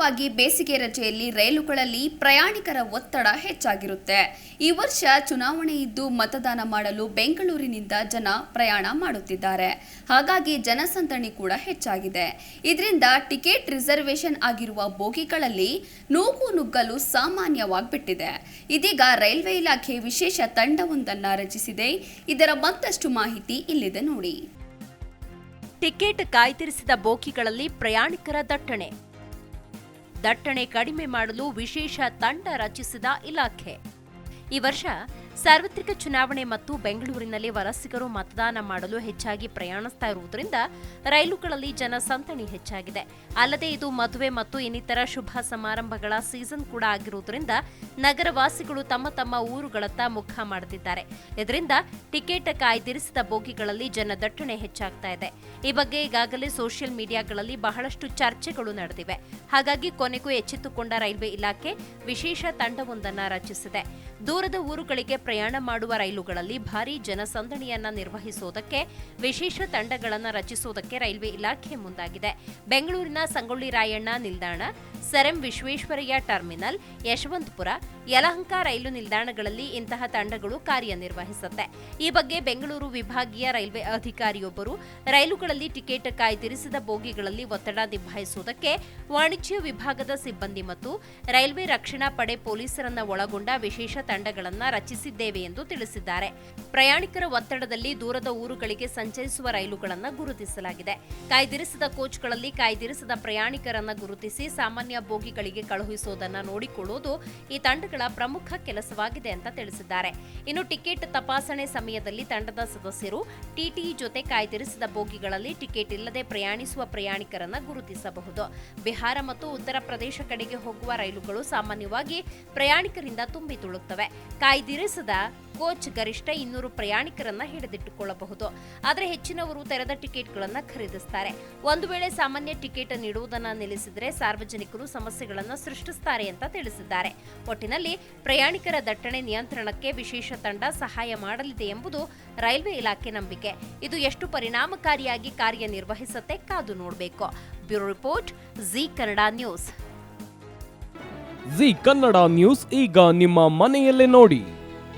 ಸಾಮಾನ್ಯವಾಗಿ ಬೇಸಿಗೆ ರಜೆಯಲ್ಲಿ ರೈಲುಗಳಲ್ಲಿ ಪ್ರಯಾಣಿಕರ ಒತ್ತಡ ಹೆಚ್ಚಾಗಿರುತ್ತೆ. ಈ ವರ್ಷ ಚುನಾವಣೆ ಇದ್ದು ಮತದಾನ ಮಾಡಲು ಬೆಂಗಳೂರಿನಿಂದ ಜನ ಪ್ರಯಾಣ ಮಾಡುತ್ತಿದ್ದಾರೆ. ಹಾಗಾಗಿ ಜನಸಂದಣಿ ಕೂಡ ಹೆಚ್ಚಾಗಿದೆ. ಇದರಿಂದ ಟಿಕೆಟ್ ರಿಸರ್ವೇಶನ್ ಆಗಿರುವ ಬೋಗಿಗಳಲ್ಲಿ ನೂಕು ನುಗ್ಗಲು ಸಾಮಾನ್ಯವಾಗ್ಬಿಟ್ಟಿದೆ. ಇದೀಗ ರೈಲ್ವೆ ಇಲಾಖೆ ವಿಶೇಷ ತಂಡವೊಂದನ್ನು ರಚಿಸಿದೆ. ಇದರ ಮತ್ತಷ್ಟು ಮಾಹಿತಿ ಇಲ್ಲಿದೆ ನೋಡಿ. ಟಿಕೆಟ್ ಕಾಯ್ದಿರಿಸಿದ ಬೋಗಿಗಳಲ್ಲಿ ಪ್ರಯಾಣಿಕರ ದಟ್ಟಣೆ ದಟ್ಟಣೆ ಕಡಿಮೆ ಮಾಡಲು ವಿಶೇಷ ತಂಡ ರಚಿಸಿದ ಇಲಾಖೆ. ಈ ವರ್ಷ ಸಾರ್ವತ್ರಿಕ ಚುನಾವಣೆ ಮತ್ತು ಬೆಂಗಳೂರಿನಲ್ಲಿ ವಲಸಿಗರು ಮತದಾನ ಮಾಡಲು ಹೆಚ್ಚಾಗಿ ಪ್ರಯಾಣಿಸ್ತಾ ಇರುವುದರಿಂದ ರೈಲುಗಳಲ್ಲಿ ಜನಸಂದಣಿ ಹೆಚ್ಚಾಗಿದೆ. ಅಲ್ಲದೆ ಇದು ಮದುವೆ ಮತ್ತು ಇನ್ನಿತರ ಶುಭ ಸಮಾರಂಭಗಳ ಸೀಸನ್ ಕೂಡ ಆಗಿರುವುದರಿಂದ ನಗರವಾಸಿಗಳು ತಮ್ಮ ತಮ್ಮ ಊರುಗಳತ್ತ ಮುಖ ಮಾಡುತ್ತಿದ್ದಾರೆ ಇದರಿಂದ ಟಿಕೆಟ್ ಕಾಯ್ದಿರಿಸಿದ ಬೋಗಿಗಳಲ್ಲಿ ಜನದಟ್ಟಣೆ ಹೆಚ್ಚಾಗ್ತಾ ಇದೆ. ಈ ಬಗ್ಗೆ ಈಗಾಗಲೇ ಸೋಷಿಯಲ್ ಮೀಡಿಯಾಗಳಲ್ಲಿ ಬಹಳಷ್ಟು ಚರ್ಚೆಗಳು ನಡೆದಿವೆ. ಹಾಗಾಗಿ ಕೊನೆಗೂ ಎಚ್ಚೆತ್ತುಕೊಂಡ ರೈಲ್ವೆ ಇಲಾಖೆ ವಿಶೇಷ ತಂಡವೊಂದನ್ನು ರಚಿಸಿದೆ. ದೂರದ ಊರುಗಳಿಗೆ ಪ್ರಯಾಣ ಮಾಡುವ ರೈಲುಗಳಲ್ಲಿ ಭಾರೀ ಜನಸಂದಣಿಯನ್ನ ನಿರ್ವಹಿಸುವುದಕ್ಕೆ ವಿಶೇಷ ತಂಡಗಳನ್ನು ರಚಿಸುವುದಕ್ಕೆ ರೈಲ್ವೆ ಇಲಾಖೆ ಮುಂದಾಗಿದೆ. ಬೆಂಗಳೂರಿನ ಸಂಗೊಳ್ಳಿ ರಾಯಣ್ಣ ನಿಲ್ದಾಣ ಸೆರೆಂ ವಿಶ್ವೇಶ್ವರಯ್ಯ ಟರ್ಮಿನಲ್, ಯಶವಂತಪುರ, ಯಲಹಂಕ ರೈಲು ನಿಲ್ದಾಣಗಳಲ್ಲಿ ಇಂತಹ ತಂಡಗಳು ಕಾರ್ಯನಿರ್ವಹಿಸುತ್ತೆ. ಈ ಬಗ್ಗೆ ಬೆಂಗಳೂರು ವಿಭಾಗೀಯ ರೈಲ್ವೆ ಅಧಿಕಾರಿಯೊಬ್ಬರು ರೈಲುಗಳಲ್ಲಿ ಟಿಕೆಟ್ ಕಾಯ್ದಿರಿಸಿದ ಬೋಗಿಗಳಲ್ಲಿ ಒತ್ತಡ ನಿಭಾಯಿಸುವುದಕ್ಕೆ ವಾಣಿಜ್ಯ ವಿಭಾಗದ ಸಿಬ್ಬಂದಿ ಮತ್ತು ರೈಲ್ವೆ ರಕ್ಷಣಾ ಪಡೆ ಪೊಲೀಸರನ್ನ ಒಳಗೊಂಡ ವಿಶೇಷ ತಂಡಗಳನ್ನು ರಚಿಸಿದ್ದೇವೆ ಎಂದು ತಿಳಿಸಿದ್ದಾರೆ. ಪ್ರಯಾಣಿಕರ ಒತ್ತಡದಲ್ಲಿ ದೂರದ ಊರುಗಳಿಗೆ ಸಂಚರಿಸುವ ರೈಲುಗಳನ್ನು ಗುರುತಿಸಲಾಗಿದೆ. ಕಾಯ್ದಿರಿಸಿದ ಕೋಚ್ಗಳಲ್ಲಿ ಕಾಯ್ದಿರಿಸಿದ ಪ್ರಯಾಣಿಕರನ್ನ ಗುರುತಿಸಿ ಸಾಮಾನ್ಯ ಬೋಗಿಗಳಿಗೆ ಕಳುಹಿಸುವುದನ್ನು ನೋಡಿಕೊಳ್ಳುವುದು ಈ ತಂಡಗಳ ಪ್ರಮುಖ ಕೆಲಸವಾಗಿದೆ ಅಂತ ತಿಳಿಸಿದ್ದಾರೆ. ಇನ್ನು ಟಿಕೆಟ್ ತಪಾಸಣೆ ಸಮಯದಲ್ಲಿ ತಂಡದ ಸದಸ್ಯರು ಟಿಟಿ ಜೊತೆ ಕಾಯ್ದಿರಿಸಿದ ಬೋಗಿಗಳಲ್ಲಿ ಟಿಕೆಟ್ ಇಲ್ಲದೆ ಪ್ರಯಾಣಿಸುವ ಪ್ರಯಾಣಿಕರನ್ನು ಗುರುತಿಸಬಹುದು. ಬಿಹಾರ ಮತ್ತು ಉತ್ತರ ಪ್ರದೇಶ ಕಡೆಗೆ ಹೋಗುವ ರೈಲುಗಳು ಸಾಮಾನ್ಯವಾಗಿ ಪ್ರಯಾಣಿಕರಿಂದ ತುಂಬಿ ತುಳುತ್ತವೆ. ಕಾಯ್ದಿರಿಸದ ಕೋಚ್ ಗರಿಷ್ಠ ಇನ್ನೂರು ಪ್ರಯಾಣಿಕರನ್ನ ಹಿಡಿದಿಟ್ಟುಕೊಳ್ಳಬಹುದು. ಆದರೆ ಹೆಚ್ಚಿನವರು ತೆರೆದ ಟಿಕೆಟ್ಗಳನ್ನ ಖರೀದಿಸ್ತಾರೆ. ಒಂದು ವೇಳೆ ಸಾಮಾನ್ಯ ಟಿಕೆಟ್ ನೀಡುವುದನ್ನ ನಿಲ್ಲಿಸಿದರೆ ಸಾರ್ವಜನಿಕರು ಸಮಸ್ಯೆಗಳನ್ನು ಸೃಷ್ಟಿಸುತ್ತಾರೆ ಅಂತ ತಿಳಿಸಿದ್ದಾರೆ. ಒಟ್ಟಿನಲ್ಲಿ ಪ್ರಯಾಣಿಕರ ದಟ್ಟಣೆ ನಿಯಂತ್ರಣಕ್ಕೆ ವಿಶೇಷ ತಂಡ ಸಹಾಯ ಮಾಡಲಿದೆ ಎಂಬುದು ರೈಲ್ವೆ ಇಲಾಖೆ ನಂಬಿಕೆ. ಇದು ಎಷ್ಟು ಪರಿಣಾಮಕಾರಿಯಾಗಿ ಕಾರ್ಯನಿರ್ವಹಿಸುತ್ತೆ ಕಾದು ನೋಡಬೇಕು. Bureau report, Zee Kannada news. Zee Kannada news ಈಗ ನಿಮ್ಮ ಮನೆಯಲ್ಲೇ ನೋಡಿ.